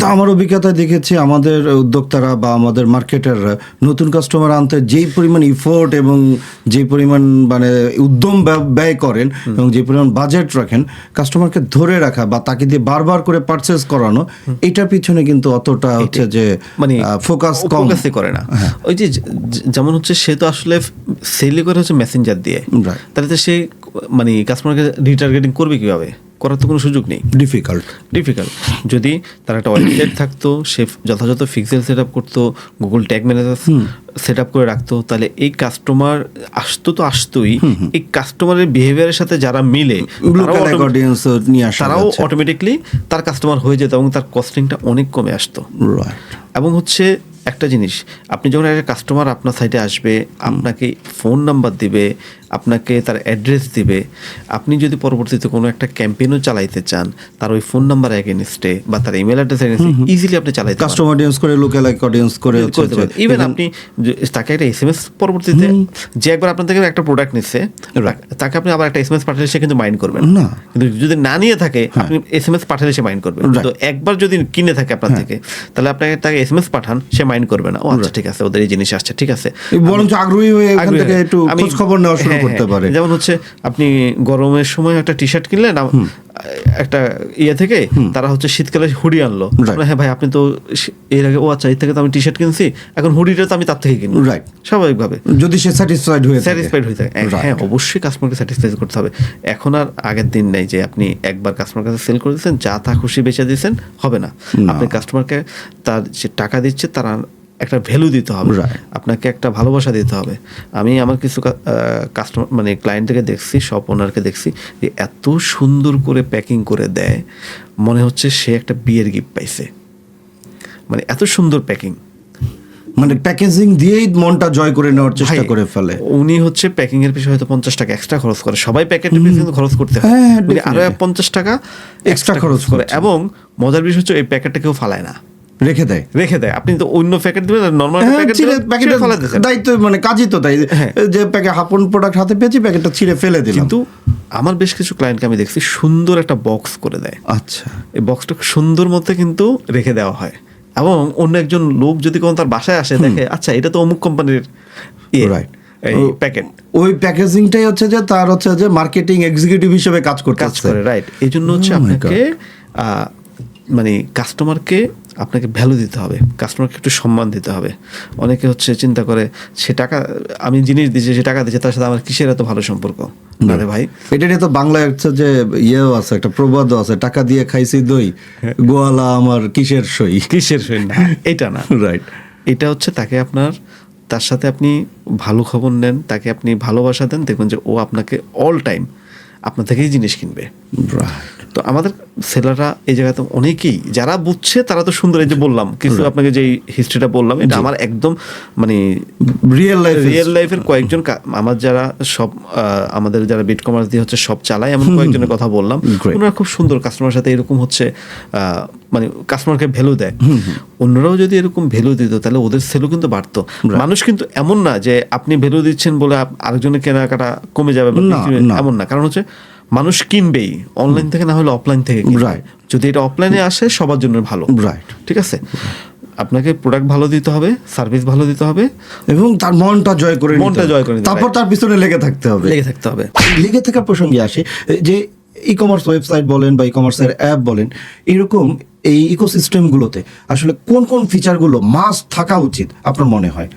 তা আমার অভিজ্ঞতায় দেখেছি আমাদের উদ্যোক্তারা বা আমাদের মার্কেটাররা নতুন কাস্টমার আনতে যেই পরিমাণ ইফোর্ট এবং যে পরিমাণ মানে উদ্যম ব্যয়- করেন এবং যে পরিমাণ বাজেট রাখেন কাস্টমারকে ধরে রাখা বা তাকে দিয়ে বারবার করে পারচেস করানো এটার পিছনে কিন্তু অতটা হচ্ছে যে মানে ফোকাস কম। করে না। ওই যে যে- যেমন হচ্ছে সে তো আসলে সেলই করে হচ্ছে মেসেঞ্জার দিয়ে। তাহলে তো সে মানে কাস্টমারকে রিটার্গেটিং করবে কীভাবে? করার তো কোনো সুযোগ নেই। ডিফিকাল্ট ডিফিকাল্ট যদি তার একটা ওয়েবসাইট থাকতো সে যথাযথ ফিক্সেল সেট আপ করতো Google tag manager set up করে রাখতো তাহলে এই কাস্টমার আসতো তো আসতোই। এই কাস্টমারের বিহেভিয়ারের সাথে যারা মিলে তারাও অটোমেটিকলি তার কাস্টমার হয়ে যেত এবং তার কস্টিংটা অনেক কমে আসতো। এবং হচ্ছে একটা জিনিস আপনি যখন একটা কাস্টমার আপনার সাইটে আসবে আপনাকে ফোন নাম্বার দিবে আপনাকে তার অ্যাড্রেস দিবে। আপনি যদি পরবর্তীতে কোনো একটা ক্যাম্পেইনও চালাইতে চান তার ওই ফোন নাম্বার এগেনস্টে বা তার ইমেল অ্যাড্রেস এগেনস্টে ইজিলি আপনি চালাইতে কাস্টমার অডিয়েন্স করে লুকালাইক অডিয়েন্স করে যে ইভেন আপনি তাকে একটা এস পরবর্তীতে যে একবার আপনার থেকে একটা প্রোডাক্ট নিচ্ছে তাকে আপনি আবার একটা এস এম এস পাঠালে সে কিন্তু মাইন্ড করবে না। হ্যাঁ। কিন্তু যদি না নিয়ে থাকে আপনি এস এম এস পাঠালে সে মাইন্ড করবে তো একবার যদি কিনে থাকে আপনার হ্যাঁ। থেকে তাহলে আপনাকে তাকে এস এম এস পাঠান সে মাইন্ড করবে না। ও আচ্ছা ঠিক আছে ওদের এই জিনিস আসছে ঠিক আছে। বরঞ্চ আগ্রহী হয়ে থেকে একটু খোঁজ খবর নেওয়া শুরু হ্যাঁ, করতে হ্যাঁ। পারে। যেমন হচ্ছে আপনি গরমের সময় একটা টি শার্ট কিনলেন একটা ইয়ে থেকে তারা হচ্ছে শীতকালে হুডি আনলো। হ্যাঁ ভাই আপনি তো এর আগে ও আচ্ছা এর থেকে তো আমি টি শার্ট কিনছি এখন হুডিটা তো আমি তার থেকে কিনি Right. স্বাভাবিকভাবে। যদি সে স্যাটিসফাইড হয়ে স্যাটিসফাইড হয়ে থাকে। হ্যাঁ অবশ্যই কাস্টমারকে স্যাটিসফাই করতে হবে। এখন আর আগের দিন নেই যে আপনি একবার কাস্টমার কাছে সেল করে দিচ্ছেন যা তা খুশি বেচে দিয়েছেন হবে না। আপনি কাস্টমারকে তার যে টাকা দিচ্ছে তার একটা ভ্যালু দিতে হবে। আপনাকে একটা ভালোবাসা দিতে হবে। আমি আমার কিছু কাস্টমার মানে ক্লায়েন্টকে দেখছি শপ ওনারকে দেখছি যে এত সুন্দর করে প্যাকিং করে দেয় মনে হচ্ছে সে একটা বিয়ের গিফট পাইছে। মানে এত সুন্দর প্যাকিং মানে প্যাকেজিং দিয়েই মনটা জয় করে নেওয়ার চেষ্টা করে ফেলে। উনি হচ্ছে প্যাকিং এর পিছনে হয়তো পঞ্চাশ টাকা এক্সট্রা খরচ করে। সবাই প্যাকেট কিন্তু খরচ করতে হয় হ্যাঁ, আরও পঞ্চাশ টাকা এক্সট্রা খরচ খরচ করে। এবং মজার বিষয় হচ্ছে এই প্যাকেটটা কেউ ফালায় না। রেখে দেয়। রেখে দেয়। আপনি তো অন্য প্যাকেট দিবেন নর্মাল হ্যাঁ, প্যাকেট ছিঁড়ে প্যাকেটের ফেলা দিচ্ছেন দায়িত্ব মানে কাজই তো তাই। হ্যাঁ। যে প্যাকেট হাপন প্রোডাক্ট হাতে পেয়েছি প্যাকেটটা ছিঁড়ে ফেলে দিলাম। কিন্তু আমার বেশ কিছু ক্লায়েন্টকে আমি দেখছি সুন্দর একটা বক্স করে দেয়। আচ্ছা। এই বক্সটা সুন্দর মধ্যে কিন্তু রেখে দেওয়া হয়। এবং অন্য একজন লোক যদি কোনো তার বাসায় আসে দেখে আচ্ছা এটা তো অমুক কোম্পানির Right. এই প্যাকেট ওই প্যাকেজিংটাই হচ্ছে যে তার হচ্ছে যে মার্কেটিং এক্সিকিউটিভ হিসেবে কাজ করতে কাজ করে রাইট এই জন্য হচ্ছে Oh আপনাকে মানে কাস্টমারকে আপনাকে ভ্যালু দিতে হবে কাস্টমারকে একটু সম্মান দিতে হবে। অনেকে হচ্ছে চিন্তা করে সে টাকা আমি জিনিস দিচ্ছি সে টাকা দিচ্ছে তার সাথে আমার কিসের এত ভালো সম্পর্ক? না রে ভাই। এটা নিয়ে তো বাংলায় হচ্ছে যে ইয়েও আছে একটা প্রবাদও আছে টাকা দিয়ে খাইছি দই হ্যাঁ। গোয়ালা আমার কিসের সই? কিসের সই না? এটা না। রাইট এটা হচ্ছে তাকে আপনার তার সাথে আপনি ভালো খবর নেন তাকে আপনি ভালোবাসা দেন দেখবেন যে ও আপনাকে অল টাইম আপনার থেকেই জিনিস কিনবে। তো আমাদের সেলাররা এই জায়গাতে অনেকেই যারা বুঝছে তারা তো সুন্দর এই যে বললাম কিন্তু আপনাকে যে হিস্ট্রিটা বললাম এটা আমার একদম মানে রিয়েল লাইফ রিয়েল লাইফের কয়েকজন আমার যারা সব আমাদের যারা বিট কমার্স দিয়ে হচ্ছে সব চালায় এমন কয়েকজনের কথা বললাম। ওনারা খুব সুন্দর কাস্টমার সাথে এরকম হচ্ছে আহ, মানে কাস্টমারকে ভ্যালু দেয়। অন্যরাও যদি এরকম ভ্যালু দিত তাহলে ওদের সেলও কিন্তু বাড়তো। মানুষ কিন্তু এমন না যে আপনি ভ্যালু দিচ্ছেন বলে আরেকজনের কেনাকাটা কমে যাবে এমন না। কারণ হচ্ছে মানুষ কিনবেই। অনলাইন থেকে না হলে অফলাইন থেকে। Right. যদি এটা অফলাইনে আসে সবার জন্য ভালো। রাইট ঠিক আছে? আপনাকে প্রোডাক্ট ভালো দিতে হবে সার্ভিস ভালো দিতে হবে। এবং তার মনটা জয় করে মনটা জয় করে তারপর তার পিছনে লেগে থাকতে হবে। লেগে থাকতে হবে। লেগে থাকার প্রসঙ্গে আসে যে ই কমার্স ওয়েবসাইট বলেন বা ই কমার্সের অ্যাপ বলেন, এরকম এই ইকোসিস্টেমগুলোতে আসলে কোন কোন ফিচারগুলো মাস্ট থাকা উচিত আপনার মনে হয়?